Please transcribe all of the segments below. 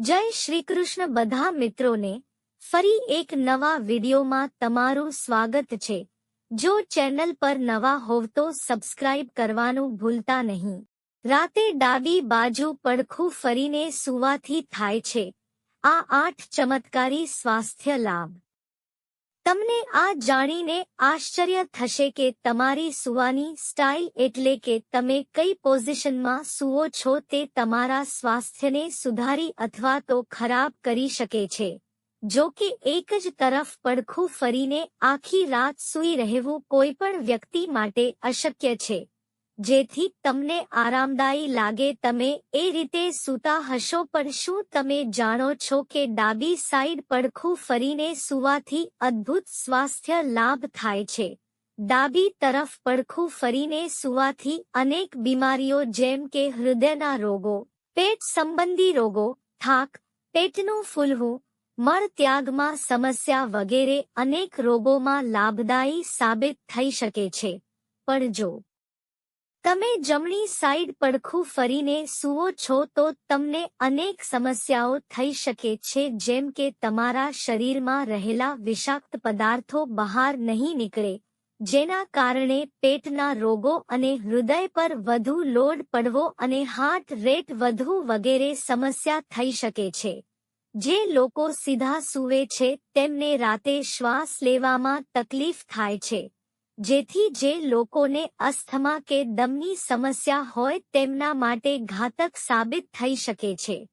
જય શ્રી કૃષ્ણ બધા મિત્રોને ફરી એક નવા વિડિયોમાં તમારું સ્વાગત છે. જો ચેનલ પર નવા હોવ તો સબસ્ક્રાઇબ કરવાનું ભૂલતા નહીં. રાતે ડાબી બાજુ પડખું ફરીને સુવાથી થાય છે. આ આઠ ચમત્કારી સ્વાસ્થ્ય લાભ. તમને આ જાણીને આશ્ચર્ય થશે કે તમારી સુવાની સ્ટાઇલ એટલે કે તમે કઈ પોઝિશનમાં સૂવો છો તે તમારા સ્વાસ્થ્યને સુધારી અથવા તો ખરાબ કરી શકે છે. જો કે એક જ તરફ પડખું ફરીને આખી રાત સૂઈ રહેવું કોઈ પણ વ્યક્તિ માટે અશક્ય છે. જેથી તમને આરામદાયી લાગે, તમે એ રીતે સૂતા હશો, પણ શું તમે જાણો છો કે ડાબી સાઈડ પડખું ફરીને સૂવાથી અદ્ભુત સ્વાસ્થ્ય લાભ થાય છે. ડાબી તરફ પડખું ફરીને સૂવાથી અનેક બીમારીઓ જેમ કે હૃદયના રોગો, પેટ સંબંધી રોગો, થાક, પેટનું ફૂલવું મળ ત્યાગમાં સમસ્યા વગેરે અનેક રોગોમાં લાભદાયી સાબિત થઈ શકે છે. પણ જો તમે જમણી સાઈડ પડખું ફરીને સૂવો છો તો તમને અનેક સમસ્યાઓ થઈ શકે છે, જેમ કે તમારા શરીરમાં રહેલા વિષાક્ત પદાર્થો બહાર નહીં નીકળે, જેના કારણે પેટના રોગો અને હૃદય પર વધુ લોડ પડવો અને હાર્ટ રેટ વધુ વગેરે સમસ્યા થઈ શકે છે. જે લોકો સીધા સૂવે છે, તેમને રાતે શ્વાસ લેવામાં તકલીફ થાય છે. જેથી જે લોકોને અસ્થમા કે દમની સમસ્યા હોય તેમના માટે ઘાતક સાબિત થઈ શકે છે.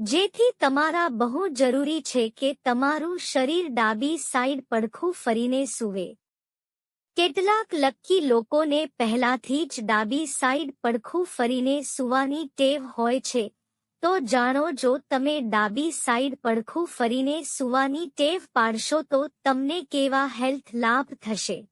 જેથી તમારા બહુ જરૂરી છે કે તમારું શરીર ડાબી સાઈડ પડખું ફરીને સૂવે. કેટલાક લક્કી લોકોને પહેલાથી જ ડાબી સાઈડ પડખું ફરીને સૂવાની ટેવ હોય છે. તો જાણો જો તમે ડાબી સાઈડ પડખું ફરીને સૂવાની ટેવ પાડશો તો તમને કેવા હેલ્થ લાભ થશે.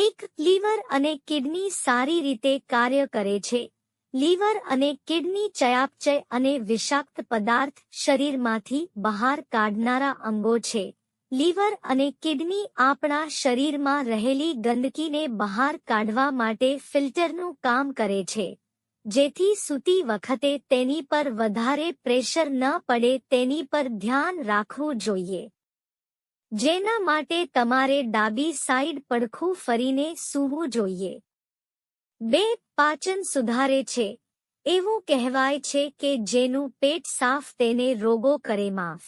એક લીવર અને કિડની સારી રીતે કાર્ય કરે છે. લીવર અને કિડની ચયાપચય અને વિષાક્ત પદાર્થ શરીરમાંથી બહાર કાઢનારા અંગો છે. લીવર અને કિડની આપણા શરીરમાં રહેલી ગંદકીને બહાર કાઢવા માટે ફિલ્ટરનું કામ કરે છે. જેથી સૂતી વખતે તેની પર વધારે પ્રેશર ન પડે તેની પર ધ્યાન રાખવું જોઈએ. જેના માટે તમારે ડાબી સાઈડ પડખું ફરીને સૂવું જોઈએ. બે પાચન સુધારે છે. એવું કહેવાય છે કે જેનું પેટ સાફ તેને રોગો કરે માફ.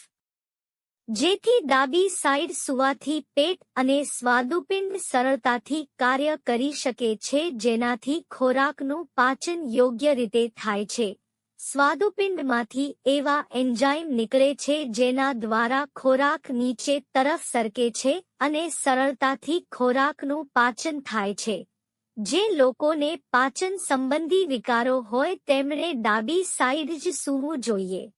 જેથી ડાબી સાઈડ સુવાથી પેટ અને સ્વાદુપિંડ સરળતાથી કાર્ય કરી શકે છે જેનાથી ખોરાકનું પાચન યોગ્ય રીતે થાય છે. સ્વાદુપિંડમાંથી એવા એન્જાઇમ નીકળે છે જેના દ્વારા ખોરાક નીચે તરફ સરકે છે અને સરળતાથી ખોરાકનું પાચન થાય છે. જે લોકોને પાચન સંબંધી વિકારો હોય તેમણે ડાબી સાઈડ જ સૂવું જોઈએ.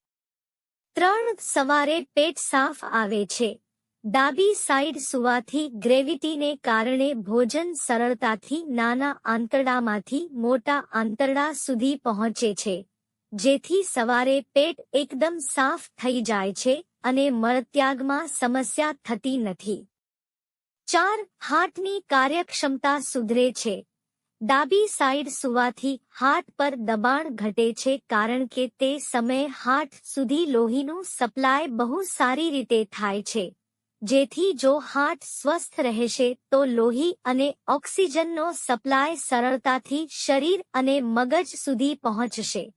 ત્રણ સવારે પેટ સાફ આવે છે. ડાબી સાઈડ સુવાથી ગ્રેવિટીને કારણે ભોજન સરળતાથી નાના આંતરડામાંથી મોટા આંતરડા સુધી પહોંચે છે. જેથી સવારે પેટ એકદમ સાફ થઈ જાય છે અને મળત્યાગમાં સમસ્યા થતી નથી. ચાર, હાર્ટની કાર્યક્ષમતા સુધરે છે. ડાબી સાઈડ સુવાથી હાર્ટ પર દબાણ ઘટે છે કારણ કે તે સમયે હાર્ટ સુધી લોહીનું સપ્લાય બહુ સારી રીતે થાય છે. જેથી જો હાર્ટ સ્વસ્થ રહેશે તો લોહી અને ઓક્સિજનનો સપ્લાય સરળતાથી શરીર અને મગજ સુધી પહોંચશે.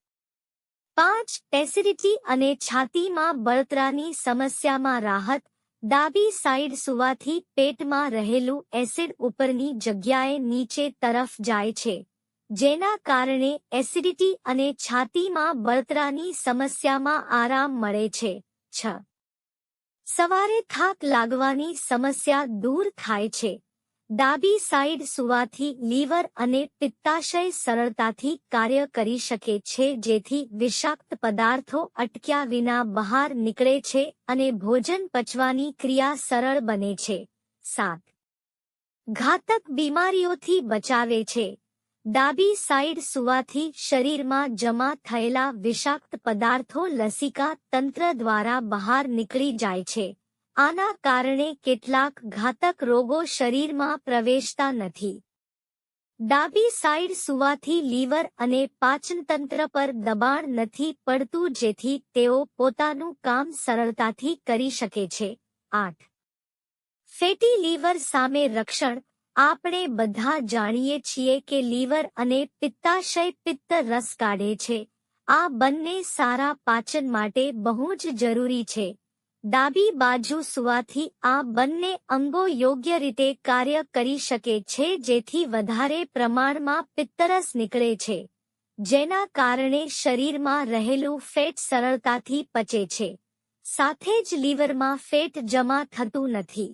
પાંચ એસિડિટી અને છાતીમાં બળતરાની સમસ્યામાં રાહત, ડાબી સાઈડ સુવાથી પેટમાં રહેલું એસિડ ઉપરની જગ્યાએ નીચે તરફ જાય છે, જેના કારણે એસિડિટી અને છાતીમાં બળતરાની સમસ્યામાં આરામ મળે છે. છ. સવારે થાક લાગવાની સમસ્યા દૂર થાય છે. ડાબી સાઇડ સુવાથી લીવર અને પિત્તાશય સરળતાથી કાર્ય કરી શકે છે જેથી વિષાક્ત પદાર્થો અટક્યા વિના બહાર નીકળે છે અને ભોજન પચવાની ક્રિયા સરળ બને છે. સાત. ઘાતક બીમારીઓથી બચાવે છે. ડાબી સાઇડ સુવાથી શરીરમાં જમા થયેલા વિષાક્ત પદાર્થો લસિકા તંત્ર દ્વારા બહાર નીકળી જાય છે. આના કારણે કેટલાક ઘાતક રોગો શરીરમાં પ્રવેશતા નથી. ડાબી સાઈડ સુવાથી લીવર અને પાચનતંત્ર પર દબાણ નથી પડતું જેથી તેઓ પોતાનું કામ સરળતાથી કરી શકે છે. આઠ. ફેટી લીવર સામે રક્ષણ. આપણે બધા જાણીએ છીએ કે લીવર અને પિત્તાશય પિત્ત રસ કાઢે છે. આ બંને સારા પાચન માટે બહુ જ જરૂરી છે. ડાબી બાજુ સુવાથી આ બંને અંગો યોગ્ય રીતે કાર્ય કરી શકે છે જેથી વધારે પ્રમાણમાં પિત્તરસ નીકળે છે, જેના કારણે શરીરમાં રહેલું ફેટ સરળતાથી પચે છે. સાથે જ લીવરમાં ફેટ જમા થતું નથી.